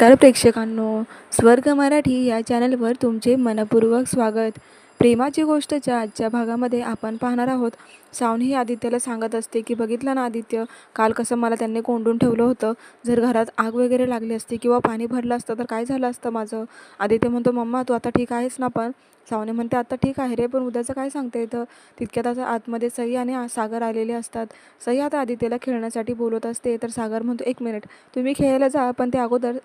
नमस्कार प्रेक्षकांनो स्वर्ग मराठी या चॅनलवर तुमचे मनपूर्वक स्वागत. प्रेमाची गोष्टच्या आजच्या भागामध्ये आपण पाहणार आहोत सावनी ही आदित्यला सांगत असते की बघितलं ना आदित्य काल कसं मला त्यांनी कोंडून ठेवलं होतं? जर घरात आग वगैरे लागली असती किंवा पाणी भरलं असतं तर काय झालं असतं माझं? आदित्य म्हणतो मम्मा तू आता ठीक आहेस ना पण? सावनी म्हणते आता ठीक आहे रे पण उद्याचं काय सांगता येतं? तितक्यात आता आतमध्ये सई आणि सागर आलेले असतात. सई आता आदित्यला खेळण्यासाठी बोलत असते तर सागर म्हणतो एक मिनिट तुम्ही खेळायला जा पण ते अगोदर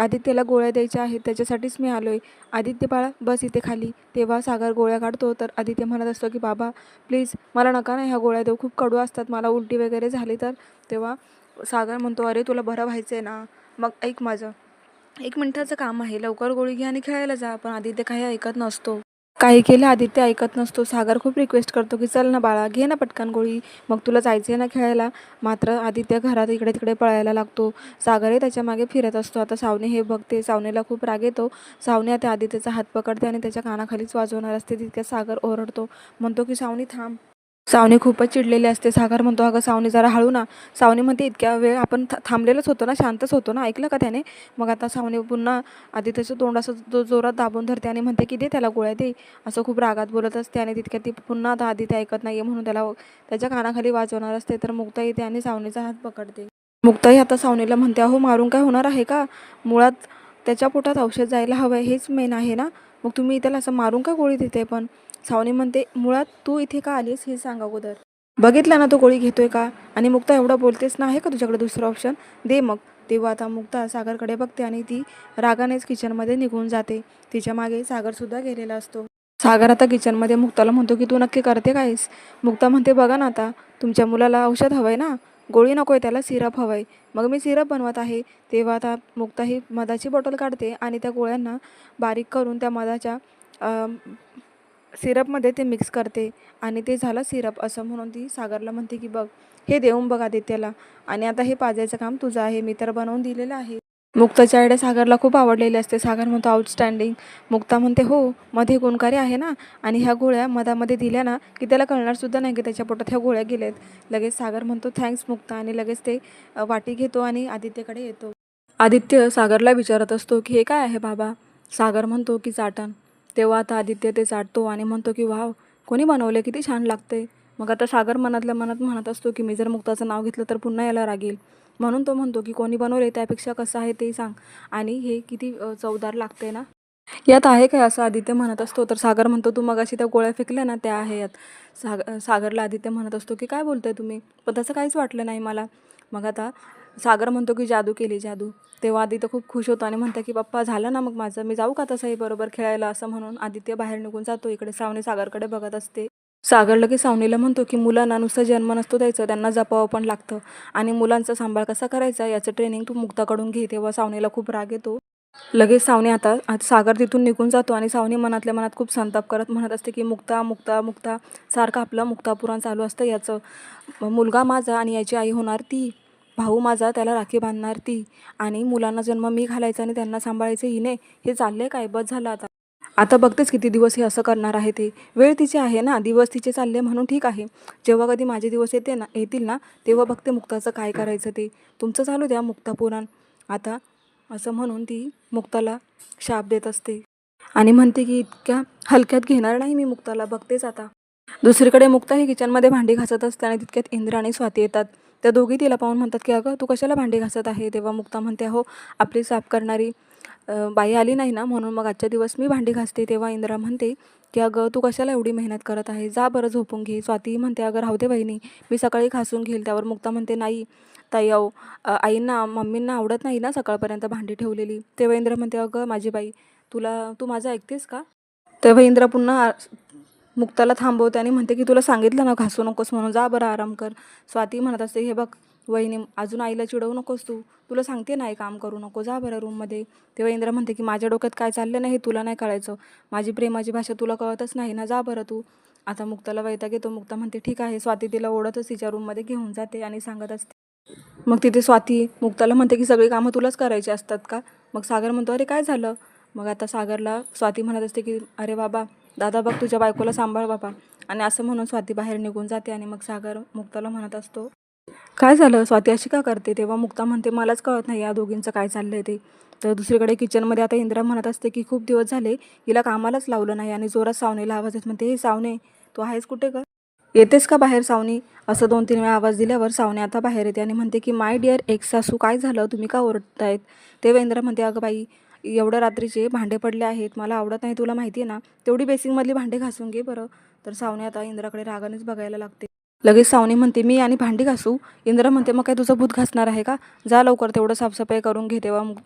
आदित्यला गोळ्या द्यायच्या आहेत त्याच्यासाठीच मी आलो आहे आदित्य बाळा बस इथे खाली. तेव्हा सागर गोळ्या काढतो तर आदित्य म्हणत असतो की बाबा प्लीज मला नका नाही ह्या गोळ्या देऊ. खूप कडू असतात मला उलटी वगैरे झाली तर. तेव्हा सागर म्हणतो अरे तुला बरं व्हायचं आहे ना. मग ऐक माझं. एक मिनटाचं काम आहे. लवकर गोळी घे आणि खेळायला जा. पण आदित्य काही ऐकत नसतो. काही केलं आदित्य ऐकत नसतो. सागर खूप रिक्वेस्ट करतो की चल ना बाळा घे ना पटकन गोळी. मग तुला जायचं आहे ना खेळायला. मात्र आदित्य घरात इकडे तिकडे पळायला लागतो. सागरही त्याच्यामागे फिरत असतो. आता सावने हे बघते. सावनेला खूप राग येतो. सावने आता आदित्यचा हात पकडते आणि त्याच्या कानाखालीच वाजवणार असते तितक्या सागर ओरडतो. म्हणतो की सावनी थांब. सावनी खूपच चिडलेली असते. सागर म्हणतो अगं सावनी जरा हळू ना. सावनी म्हणते इतक्या वेळ आपण था थांबलेलंच होतो ना शांतच होतो ना. ऐकलं का त्याने? मग आता सावनी पुन्हा आदित्यचं तोंड असं जो जोरात दाबून धरते आणि म्हणते की दे त्याला गोळ्या दे. असं खूप रागात बोलत असते आणि तितक्यात ती पुन्हा आता आधी ते ऐकत नाही म्हणून त्याला त्याच्या कानाखाली वाजवणार असते. तर मुक्ता येते आणि सावनीचा हात पकडते. मुक्ताही आता सावनीला म्हणते अहो मारून काय होणार आहे का? मुळात त्याच्या पोटात औषध जायला हवं आहे हेच मेन आहे ना? मग तुम्ही त्याला असं मारून का गोळी देते पण? सावनी म्हणते मुळात तू इथे का आलीस हे सांग अगोदर. बघितला ना तो गोळी घेतोय का? आणि मुक्ता एवढं बोलतेस ना आहे का तुझ्याकडे दुसरं ऑप्शन दे मग. तेव्हा आता मुक्ता सागरकडे बघते आणि ती रागानेच किचनमध्ये निघून जाते. तिच्यामागे सागरसुद्धा गेलेला असतो. सागर आता किचनमध्ये मुक्ताला म्हणतो की तू नक्की करते कायस मुक्ता म्हणते बघा ना आता तुमच्या मुलाला औषध हवं आहे ना? गोळी नको आहे त्याला सिरप हवं आहे मग मी सिरप बनवत आहे. तेव्हा आता मुक्ता ही मधाची बॉटल काढते आणि त्या गोळ्यांना बारीक करून त्या मधाच्या सिरपमध्ये ते मिक्स करते आणि ते झालं सिरप असं म्हणून ती सागरला म्हणते की बघ हे देऊन बघ आदित्यला आणि आता हे पाजायचं काम तुझं आहे मी तर बनवून दिलेलं आहे. मुक्ताची आयडिया सागरला खूप आवडलेली असते. सागर म्हणतो आउटस्टँडिंग मुक्ता म्हणते हो मध्ये गुणकारी आहे ना आणि ह्या गोळ्या मधामध्ये दिल्या ना की त्याला कळणार सुद्धा नाही की त्याच्या पोटात ह्या गोळ्या गेल्यात. लगेच सागर म्हणतो थँक्स मुक्ता. आणि लगेच ते वाटी घेतो आणि आदित्यकडे येतो. आदित्य सागरला विचारत असतो की हे काय आहे बाबा? सागर म्हणतो की चाटण. तेव्हा आता आदित्य ते चाटतो आणि म्हणतो की वाव कोणी बनवले किती छान लागते मग आता सागर मनातल्या मनात म्हणत असतो की मी जर मुक्ताचं नाव घेतलं तर पुन्हा याला रागेल. म्हणून तो म्हणतो की कोणी बनवले त्यापेक्षा कसं आहे ते सांग. आणि हे किती चवदार लागते ना? यात आहे काय असं आदित्य म्हणत असतो? तर सागर म्हणतो तू मग अशी त्या गोळ्या फेकल्या ना त्या आहे यात. साग सागरला आदित्य म्हणत असतो की काय बोलताय तुम्ही? पण तसं काहीच वाटलं नाही मला. मग आता सागर म्हणतो की जादू केली जादू. तेव्हा आदित्य खूप खुश होतो आणि म्हणतं की पप्पा झालं ना मग माझं. मी जाऊ का तसंही बरोबर खेळायला? असं म्हणून आदित्य बाहेर निघून जातो. इकडे सावनी सागरकडे बघत असते. सागर लगेच सावनीला म्हणतो की मुलांना नुसतं जन्म नसतो द्यायचं. त्यांना जपावं पण लागतं. आणि मुलांचा सांभाळ कसा करायचा? याचं ट्रेनिंग तू मुक्ताकडून घे. तेव्हा सावनीला खूप राग येतो. लगेच सावनी आता सागर तिथून निघून जातो आणि सावनी मनातल्या मनात खूप संताप करत म्हणत असते की मुक्ता मुक्ता मुक्ता. सारखं आपलं मुक्तापुराण चालू असतं याचं. मुलगा माझा आणि याची आई होणार ती. भाऊ माझा त्याला राखी बांधणार ती आणि मुलांना जन्म मी घालायचा आणि त्यांना सांभाळायचं हिने हे चाललंय काय? बस झालं आता. आता बघतेच किती दिवस हे असं करणार आहे ते. वेळ तिचे आहे ना? दिवस तिचे चालले म्हणून ठीक आहे. जेव्हा कधी माझे दिवस येते ना येतील ना तेव्हा बघते मुक्ताचं काय करायचं ते. तुमचं चालू द्या मुक्ता पुराण आता असं म्हणून ती मुक्ताला शाप देत असते. आणि म्हणते की इतक्या हलक्यात घेणार नाही मी मुक्ताला. बघतेच आता. दुसरीकडे मुक्ता ही किचनमध्ये भांडी घासत असते आणि तितक्यात इंद्र आणि स्वाती येतात. त्या दोघी तिला पाहून म्हणतात की अगं तू कशाला भांडी घासत आहे? तेव्हा मुक्ता म्हणते हो आपली साफ करणारी बाई आली नाही ना म्हणून मग आजच्या दिवस मी भांडी घासते. तेव्हा इंद्रा म्हणते की अगं तू कशाला एवढी मेहनत करत आहे? जा बरं झोपून घे. स्वाती म्हणते अगं राहू दे बहिणी मी सकाळी घासून घेईल. त्यावर मुक्ता म्हणते नाही ताई अहो आईंना मम्मींना आवडत नाही ना सकाळपर्यंत भांडी ठेवलेली. तेव्हा इंद्र म्हणते अगं माझी बाई तुला तू माझं ऐकतेस का? तेव्हा इंद्रा पुन्हा मुक्ताला थांबवते आणि म्हणते की तुला सांगितलं ना घासू नकोस म्हणून. जा बरं आराम कर. स्वाती म्हणत असते हे बघ वहिनी अजून आईला चिडवू नकोस तू. तुला सांगते नाही काम करू नको. जा बरं रूममध्ये तेव्हा इंद्र म्हणते की माझ्या डोक्यात काय चाललं नाही हे तुला नाही कळायचं. माझी प्रेमाची भाषा तुला कळतच नाही ना. जा बरं तू. आता मुक्ताला वैताग येतो. मुक्ता म्हणते ठीक आहे. स्वाती तिला ओढतच तिच्या रूममध्ये घेऊन जाते आणि सांगत असते. मग तिथे स्वाती मुक्ताला म्हणते की सगळी कामं तुलाच करायची असतात का? मग सागर म्हणतो अरे काय झालं? मग आता सागरला स्वाती म्हणत असते की अरे बाबा दादा बघ तुझ्या बायकोला सांभाळ बाबा. आणि असं म्हणून स्वाती बाहेर निघून जाते आणि मग सागर मुक्ताला म्हणत असतो काय झालं? स्वाती अशी का करते? तेव्हा मुक्ता म्हणते मलाच कळत नाही या दोघींचं काय चाललं आहे ते. तर दुसरीकडे किचनमध्ये आता इंदिरा म्हणत असते की खूप दिवस झाले हिला कामालाच लावलं नाही आणि जोरात सावनेला आवाज येत म्हणते हे सावने तू आहेस कुठे का येतेस का बाहेर सावनी? असं दोन तीन वेळा आवाज दिल्यावर सावने आता बाहेर येते आणि म्हणते की माय डिअर एक सासू काय झालं? तुम्ही का ओरडतायत? तेव्हा इंदिरा म्हणते अगं बाई एवढ्या रात्रीचे भांडे पडले आहेत मला आवडत नाही तुला माहिती आहे ना? तेवढी बेसिंगमधली भांडे घासून घे बरं. तर सावने आता इंद्राकडे रागानेच बघायला लागते. लगेच सावनी म्हणते मी आणि भांडी घासू? इंद्रा म्हणते मग काय तुझं भूत घासणार आहे का? जा लवकर तेवढं साफसफाई करून घे तेव्हा मग.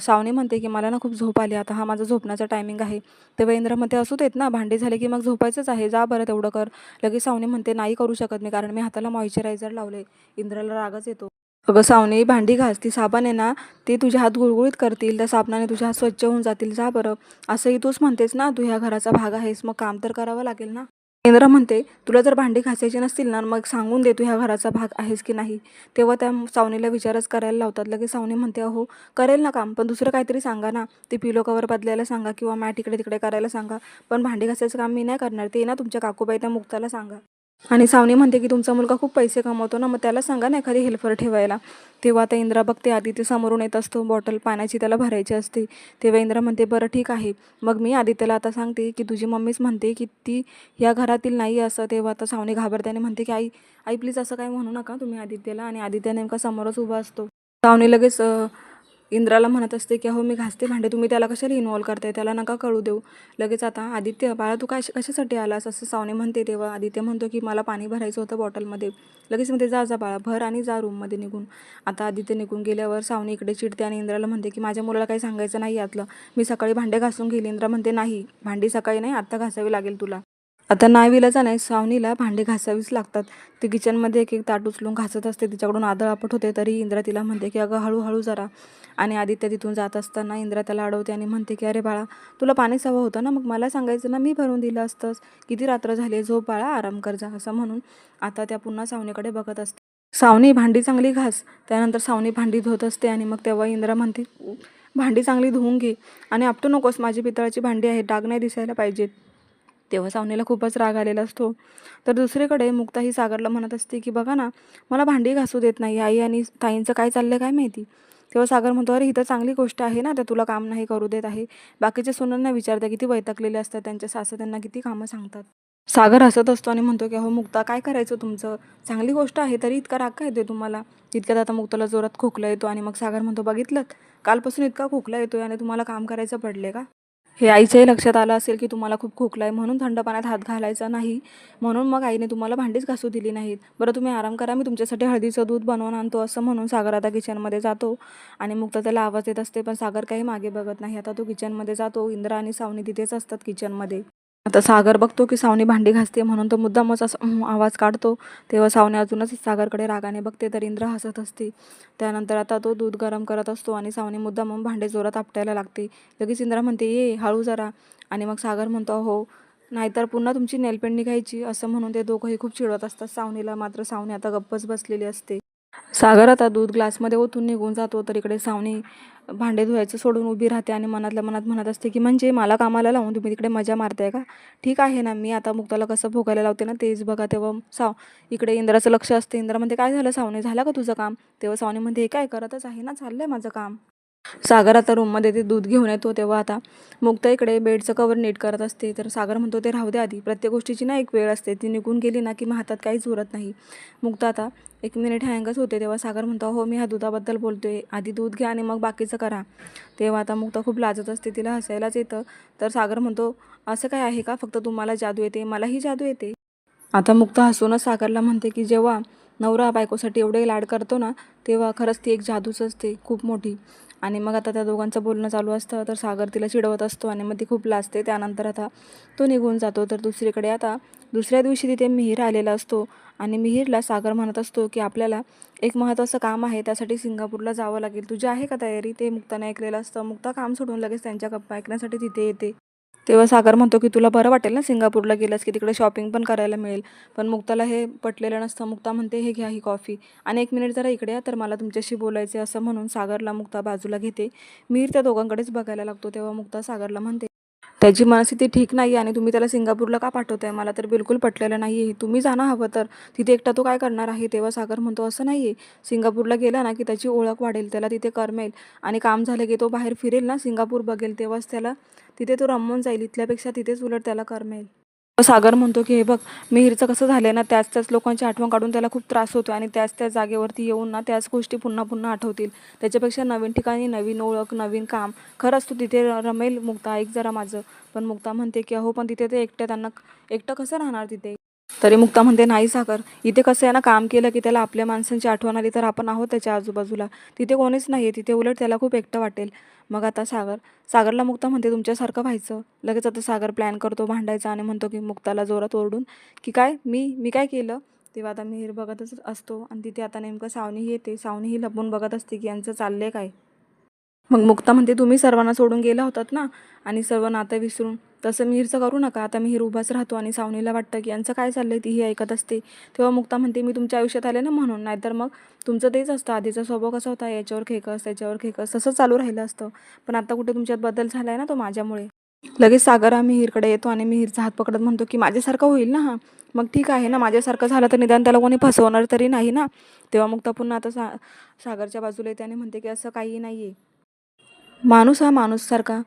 सावनी म्हणते की मला ना खूप झोप आली आता हा माझा झोपण्याचा टायमिंग आहे. तेव्हा इंद्रा म्हणते असू देत ना भांडी झाले की मग झोपायचंच आहे. जा बरं तेवढं कर. लगेच सावनी म्हणते नाही करू शकत मी कारण मी हाताला मॉइश्चरायझर लावले इंद्राला रागच येतो. अगं सावनी भांडी घास ती साबण आहे ना ते तुझे हात गुळगुळीत करतील. त्या साबणाने तुझे हात स्वच्छ होऊन जातील. जा बरं. असंही तूच म्हणतेस ना तू ह्या घराचा भाग आहेस. मग काम तर करावं लागेल ना? इंद्रा म्हणते तुला जर भांडी घासायची नसतील ना मग सांगून दे तू ह्या घराचा भाग आहेस की नाही. तेव्हा त्या सावनीला विचारच करायला लावतात. लगेच सावनी म्हणते अहो करेल ना काम पण दुसरं काहीतरी सांगा ना. ते पिलो कवर बदलायला सांगा किंवा मॅट इकडे तिकडे करायला सांगा. पण भांडी घासायचं काम मी नाही करणार. ते ना तुमच्या काकूबाई त्या मुक्ताला सांगा. आणि सावनी म्हणते की तुमचा मुलगा खूप पैसे कमवतो ना मग त्याला सांगा ना एखादी हेल्पर ठेवायला. तेव्हा आता इंद्रा बघते आदित्य समोरून येत असतो बॉटल पाण्याची त्याला भरायची असते. तेव्हा इंद्रा म्हणते बरं ठीक आहे. मग मी आदित्यला आता सांगते की तुझी मम्मीच म्हणते की ती या घरातील नाही असं. तेव्हा आता सावनी घाबरत्याने म्हणते की आई आई प्लीज असं काय म्हणू नका तुम्ही आदित्यला. आणि आदित्य नेमका समोरच उभा असतो. सावनी लगेच इंद्राला म्हणत असते की अहो मी घासते भांडे तुम्ही त्याला कशाला इन्वॉल्व करताय? त्याला नका कळू देऊ. लगेच आता आदित्य बाळा तू काय कशासाठी आलास? असं सावने म्हणते तेव्हा आदित्य म्हणतो की मला पाणी भरायचं होतं बॉटलमध्ये. लगेच म्हणते जा जा बाळा भर आणि जा रूममध्ये निघून. आता आदित्य निघून गेल्यावर सावने इकडे चिडते आणि इंद्राला म्हणते की माझ्या मुलाला काही सांगायचं नाही यातलं. मी सकाळी भांडे घासून घेईल. इंद्रा म्हणते नाही भांडी सकाळी नाही आत्ता घासावी लागेल तुला. आता नावीला नाही सावनीला भांडे घासावीच लागतात. ती किचनमध्ये एक एक ताट उचलून घासत असते. तिच्याकडून आदळापट होते. तरी इंद्रा तिला म्हणते की अगं हळूहळू जरा. आणि आदित्य तिथून जात असताना इंद्रा त्याला अडवते आणि म्हणते की अरे बाळा तुला पाणीच हवं होतं ना? मग मला सांगायचं ना मी भरून दिलं असतंच किती रात्र झाली? झोप बाळा आराम कर जा. असं म्हणून आता त्या पुन्हा सावनीकडे बघत असते. सावनी भांडी चांगली घास. त्यानंतर सावनी भांडी धुत असते आणि मग तेव्हा इंद्रा म्हणते भांडी चांगली धुवून घे आणि आपटू नकोस. माझी पितळाची भांडी आहे डाग नाही दिसायला पाहिजेत. तेव्हा सावनीला खूपच राग आलेला असतो. तर दुसरीकडे मुक्ता ही सागरला म्हणत असते की बघा ना मला भांडी घासू देत नाही. आई आणि ताईंचं काय चाललं काय माहिती? तेव्हा सागर म्हणतो अरे ही तर चांगली गोष्ट आहे ना तर तुला काम नाही करू देत आहे. बाकीच्या सुनांना विचारता किती वैतकलेले असतात त्यांच्या सासू त्यांना किती कामं सांगतात. सागर हसत असतो आणि म्हणतो की हो मुक्ता काय करायचं तुमचं? चांगली गोष्ट आहे तरी इतका राग का येते तुम्हाला? इतक्यात आता मुक्ताला जोरात खोकला येतो आणि मग सागर म्हणतो बघितलं कालपासून इतका खोकला येतोय आणि तुम्हाला काम करायचं पडले का? हे आईच्याही लक्षात आलं असेल की तुम्हाला खूप खोकला आहे म्हणून थंड पाण्यात हात घालायचा नाही. म्हणून मग आईने तुम्हाला भांडीच घासू दिली नाहीत. बरं तुम्ही आराम करा मी तुमच्यासाठी हळदीचं दूध बनवून आणतो असं म्हणून सागर आता किचनमध्ये जातो. आणि मुक्त त्याला आवाज येत असते पण सागर काही मागे बघत नाही. आता तो किचनमध्ये जातो. इंद्रा आणि सावनी तिथेच असतात किचनमध्ये. आता सागर बघतो की सावनी भांडी घासते म्हणून तो मुद्दामच असं आवाज काढतो. तेव्हा सावनी अजूनच सागरकडे रागाने बघते तर इंद्र हसत असते. त्यानंतर आता तो दूध गरम करत असतो आणि सावनी मुद्दाम भांडे जोरात आपटायला लागते. लगेच इंद्रा म्हणते ये हळू जरा. आणि मग सागर म्हणतो हो नाहीतर पुन्हा तुमची नेलपेंट निघायची असं म्हणून ते दोघंही खूप चिडवत असतात. सावनीला मात्र सावनी आता गप्पच बसलेली असते. सागर आता दूध ग्लासमध्ये ओतून निघून जातो तर इकडे सावनी भांडे धुवायचं सोडून उभी राहते आणि मनातल्या मनात म्हणत असते की म्हणजे मला कामाला लावून तुम्ही तिकडे मजा मारताय का? ठीक आहे ना मी आता मुक्ताला कसं भोगायला लावते ना तेच बघा तेव्हा साव इकडे इंद्राचं लक्ष असते इंद्रा म्हणते काय झालं सावने झालं का तुझं काम? तेव्हा सावनी म्हणते हे काय करतच आहे ना चाललं आहे माझं काम. सागर आता रूममध्ये ते दूध घेऊन येतो तेव्हा आता मुक्ता इकडे बेडचं कवर नीट करत असते. तर सागर म्हणतो ते राहू दे आधी. प्रत्येक गोष्टीची ना एक वेळ असते. ती निघून गेली ना की मग हातात काहीच उरत नाही. मुक्ता आता एक मिनिट हँगच होते तेव्हा सागर म्हणतो हो मी ह्या दुधाबद्दल बोलतोय. आधी दूध घ्या आणि मग बाकीचं करा. तेव्हा आता मुक्ता खूप लाजत असते. तिला हसायलाच येतं. तर सागर म्हणतो असं काय आहे का? फक्त तुम्हाला जादू येते. मलाही जादू येते. आता मुक्ता हसूनच सागरला म्हणते की जेव्हा नवरा बायकोसाठी एवढे लाड करतो ना तेव्हा खरंच ती एक जादूच असते. खूप मोठी. आणि मग आता त्या दोघांचं बोलणं चालू असतं तर सागर तिला चिडवत असतो आणि मग ती खूप लाजते. त्यानंतर आता तो निघून जातो. तर दुसरीकडे आता दुसऱ्या दिवशी तिथे मिहीर आलेला असतो आणि मिहीरला सागर म्हणत असतो की आपल्याला एक महत्त्वाचं काम आहे त्यासाठी सिंगापूरला जावं लागेल. तुझी आहे का तयारी? ते मुक्ताने ऐकलेलं असतं. मुक्ता काम सोडून लगेच त्यांच्या गप्पा ऐकण्यासाठी तिथे येते. तेव्हा सागर म्हणतो की तुला बरं वाटेल ना सिंगापूरला गेलास की तिकडे शॉपिंग पण करायला मिळेल. पण मुक्ताला हे पटलेलं नसतं. मुक्ता म्हणते हे घ्या ही कॉफी आणि एक मिनिट जरा इकडे या तर मला तुमच्याशी बोलायचे असं म्हणून सागरला मुक्ता बाजूला घेते. मीर त्या दोघांकडेच बघायला लागतो तेव्हा मुक्ता सागरला म्हणते त्याची मनस्थिती ठीक नाही आहे आणि तुम्ही त्याला सिंगापूरला का पाठवताय? मला तर बिलकुल पटलेलं नाही आहे तुम्ही जाणं हवं तर. तिथे एकटा तो काय करणार आहे? तेव्हा सागर म्हणतो असं नाही आहे सिंगापूरला गेला ना की त्याची ओळख वाढेल त्याला तिथे करमेल आणि काम झालं की तो बाहेर फिरेल ना सिंगापूर बघेल तेव्हाच त्याला तिथे तो रमवून जाईल इथल्यापेक्षा तिथेच उलट त्याला करमेल सागर म्हणतो की हे बघ मिहीरचं कसं झालंय ना त्याच त्याच लोकांची आठवण काढून त्याला खूप त्रास होतो आणि त्याच त्याच जागेवरती येऊन ना त्याच गोष्टी पुन्हा पुन्हा आठवतील. त्याच्यापेक्षा नवीन ठिकाणी नवीन ओळख नवीन काम. खरंच तू तिथे र- रमेल मुक्ता ऐक जरा माझं. पण मुक्ता म्हणते की अहो पण तिथे ते एकट्या त्यांना एकटं कसं राहणार तिथे? तरी मुक्ता म्हणते नाही सागर इथे कसं आहे ना काम केलं की त्याला आपल्या माणसांची आठवण आली तर आपण आहोत त्याच्या आजूबाजूला. तिथे कोणीच नाही आहे तिथे उलट त्याला खूप एकटं वाटेल. मग आता सागर सागरला मुक्ता म्हणते तुमच्यासारखं व्हायचं. लगेच आता सागर प्लॅन करतो भांडायचा आणि म्हणतो की मुक्ताला जोरात ओरडून की काय? मी मी काय केलं? तेव्हा आता मिहीर बघतच असतो आणि तिथे आता नेमकं सावनीही येते. सावनीही लपून बघत असते की यांचं चाललंय काय. मग मुक्ता म्हणते तुम्ही सर्वांना सोडून गेला होतात ना? आणि सर्व नातं विसरून तसं मिहीरचं करू नका. आता मिहीर उभाच राहतो आणि सावनीला वाटतं की यांचं काय चाललंय? तीही ऐकत असते. तेव्हा मुक्ता म्हणते मी तुमच्या आयुष्यात आले ना म्हणून. नाहीतर मग तुमचं तेच असतं. आधीचा स्वभाव कसा होता? याच्यावर खेकस त्याच्यावर खेकस. तसं चालू राहिलं असतं. पण आता कुठे तुमच्यात बदल झाला आहे ना तो माझ्यामुळे? लगेच सागर हा मिहीरकडे येतो आणि मिहीरचा हात पकडत म्हणतो की माझ्यासारखं होईल ना हा? मग ठीक आहे ना. माझ्यासारखं झालं तर निदान त्याला कोणी फसवणार तरी नाही ना? तेव्हा मुक्ता पुन्हा आता सा सागरच्या बाजूला येते आणि म्हणते की असं काही नाही आहे माणूस हा माणूससारखा.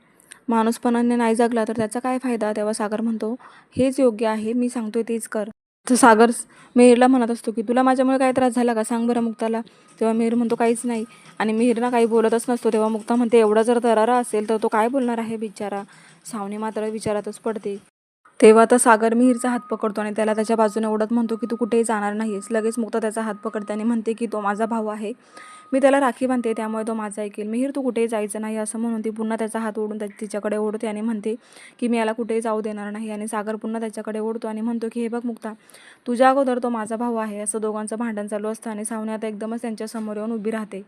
माणूसपणाने नाही जगला तर त्याचा काय फायदा? तेव्हा सागर म्हणतो हेच योग्य आहे मी सांगतोय तेच कर. तर सागर मेहरला म्हणत असतो की तुला माझ्यामुळे काय त्रास झाला का? सांग बरं मुक्ताला. तेव्हा मेहर म्हणतो काहीच नाही. आणि मेहरना काही बोलतच नसतो. तेव्हा मुक्ता म्हणते एवढा जर दरारा असेल तर तो काय बोलणार आहे बिचारा? सावनी मात्र विचारातच पडते. तेव्हा तर सागर मिहीरचा हात पकडतो आणि त्याला त्याच्या बाजूने ओढत म्हणतो की तू कुठेही जाणार नाहीस लगेच मुक्ता त्याचा हात पकडते आणि म्हणते की तो माझा भाऊ आहे. मी त्याला राखी बांधते त्यामुळे तो माझा ऐकेल. मिहीर तू कुठेही जायचं नाही असं म्हणून ती पुन्हा त्याचा हात ओढून त्या तिच्याकडे ओढते आणि म्हणते की मी याला कुठेही जाऊ देणार नाही. आणि सागर पुन्हा त्याच्याकडे ओढतो आणि म्हणतो की हे बघ मुक्ता तुझ्या अगोदर तो माझा भाऊ आहे. असं दोघांचं भांडण चालू असतं आणि सावनी आता एकदमच त्यांच्यासमोर येऊन उभी राहते.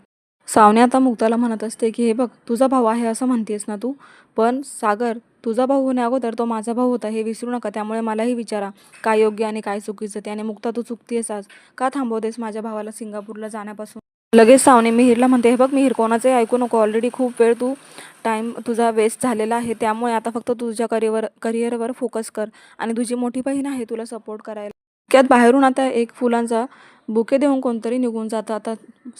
सावने आता मुक्ताला म्हणत असते की हे बघ तुझा भाऊ आहे असं म्हणतेस ना तू? पण सागर तुझा भाऊ होण्या अगोदर तो माझा भाऊ होता हे विसरू नका त्यामुळे मलाही विचारा काय योग्य आणि काय चुकीचं ते. आणि मुक्ता तू चुकतेस आज. का थांबवतेस माझ्या भावाला सिंगापूरला जाण्यापासून? लगेच सावने मिहीरला म्हणते हे बघ मिहीर कोणाचंही ऐकू नको ऑलरेडी खूप वेळ तू टाईम तुझा वेस्ट झालेला आहे त्यामुळे आता फक्त तुझ्या करिअर करिअरवर फोकस कर आणि तुझी मोठी बहीण आहे तुला सपोर्ट करायला. त्यात बाहेरून आता एक फुलांचा बुके देऊन कोणतरी निघून जातं. आता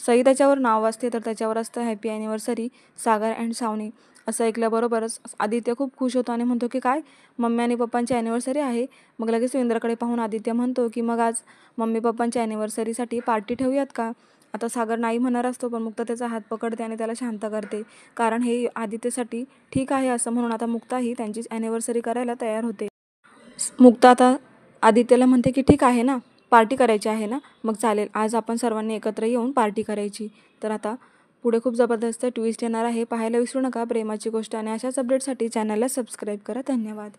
सई त्याच्यावर नाव असते तर त्याच्यावर असतं happy anniversary Sagar and Savni असं ऐकल्याबरोबरच आदित्य खूप खुश होतो आणि म्हणतो की काय? मम्मी आणि पप्पांची ॲनिव्हर्सरी आहे. मग लगेच सुरेंद्रकडे पाहून आदित्य म्हणतो की मग आज मम्मी पप्पांच्या ॲनिव्हर्सरीसाठी पार्टी ठेवूयात का? आता सागर नाही म्हणणार असतो पण मुक्ता त्याचा हात पकडते आणि त्याला शांत करते. कारण हे आदित्यसाठी ठीक आहे असं म्हणून आता मुक्ताही त्यांची ॲनिव्हर्सरी करायला तयार होते. मुक्ता आता आदित्यला म्हणते की ठीक आहे ना पार्टी करायची आहे ना? मग चालेल आज आपण सर्वांनी एकत्र येऊन पार्टी करायची. तर आता पुढे खूप जबरदस्त ट्विस्ट येणार आहे. पाहायला विसरू नका प्रेमाची गोष्ट आणि अशाच अपडेटसाठी चॅनलला सबस्क्राईब करा. धन्यवाद.